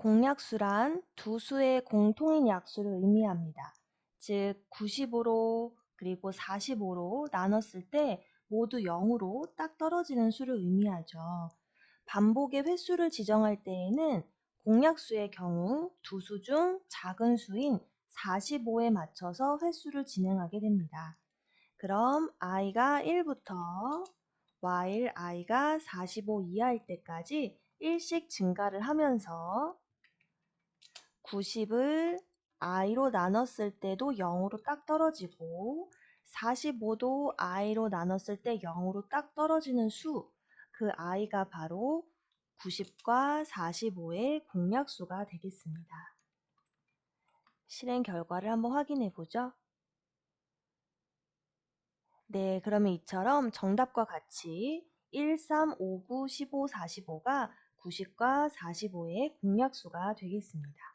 공약수란 두 수의 공통인 약수를 의미합니다. 즉 95로 그리고 45로 나눴을 때 모두 0으로 딱 떨어지는 수를 의미하죠. 반복의 횟수를 지정할 때에는 공약수의 경우 두 수 중 작은 수인 45에 맞춰서 횟수를 진행하게 됩니다. 그럼 i가 1부터 while i가 45 이하일 때까지 1씩 증가를 하면서 90을 i로 나눴을 때도 0으로 딱 떨어지고 45도 i로 나눴을 때 0으로 딱 떨어지는 수, 그 i가 바로 90과 45의 공약수가 되겠습니다. 실행 결과를 한번 확인해 보죠. 네, 그러면 이처럼 정답과 같이 1, 3, 5, 9, 15, 45가 90과 45의 공약수가 되겠습니다.